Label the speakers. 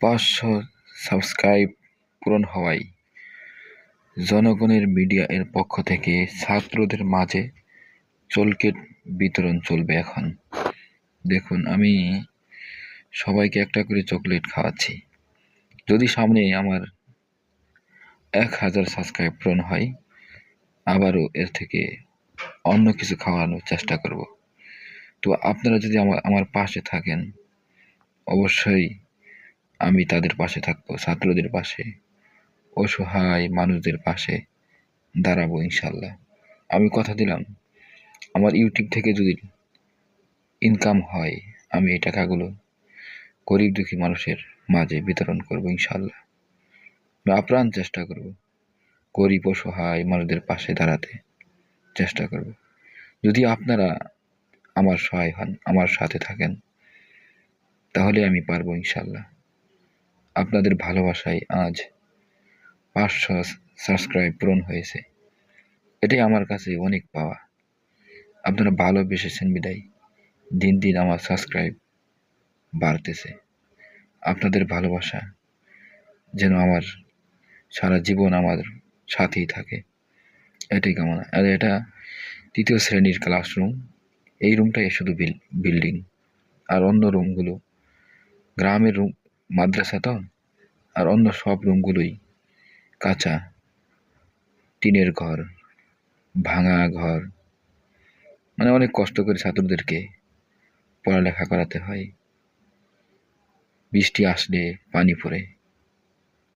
Speaker 1: পাঁচশো সাবস্ক্রাইব পূরণ হওয়ায় জনগণের মিডিয়া এর পক্ষ থেকে ছাত্রদের মাঝে চলকেট বিতরণ চলবে এখন। দেখুন, আমি সবাইকে একটা করে চকলেট খাওয়াচ্ছি। যদি সামনে আমার এক হাজার সাবস্ক্রাইব পূরণ হয়, আবারও এর থেকে অন্য কিছু খাওয়ানোর চেষ্টা করব। তো আপনারা যদি আমার আমার পাশে থাকেন, অবশ্যই আমি তাদের পাশে থাকব, ছাত্রদের পাশে, অসহায় মানুষদের পাশে দাঁড়াবো ইনশাল্লাহ। আমি কথা দিলাম, আমার ইউটিউব থেকে যদি ইনকাম হয়, আমি এই টাকাগুলো গরিব দুঃখী মানুষের মাঝে বিতরণ করব ইনশাল্লাহ। আমি আপ্রাণ চেষ্টা করব, গরিব অসহায় মানুষদের পাশে দাঁড়াতে চেষ্টা করব। যদি আপনারা আমার সহায় হন, আমার সাথে থাকেন, তাহলে আমি পারব ইনশাল্লাহ। আপনাদের ভালোবাসায় আজ পাঁচশো সাবস্ক্রাইব পূরণ হয়েছে। এটাই আমার কাছে অনেক পাওয়া। আপনারা ভালোবেসেছেন বিদায়। দিন দিন আমার সাবস্ক্রাইব বাড়তেছে। আপনাদের ভালোবাসা যেন আমার সারা জীবন আমার সাথেই থাকে। এটাই কামনা। আর এটা তৃতীয় শ্রেণির ক্লাসরুম এই রুমটাই শুধু বিল্ডিং আর অন্য রুমগুলো গ্রামের রুম মাদ্রাসা তো? আর অন্য সব রুমগুলোই কাঁচা। টিনের ঘর, ভাঙা ঘর। মানে অনেক কষ্ট করে ছাত্রদেরকে পড়ালেখা করাতে হয়। বৃষ্টি আসলে পানি পড়ে।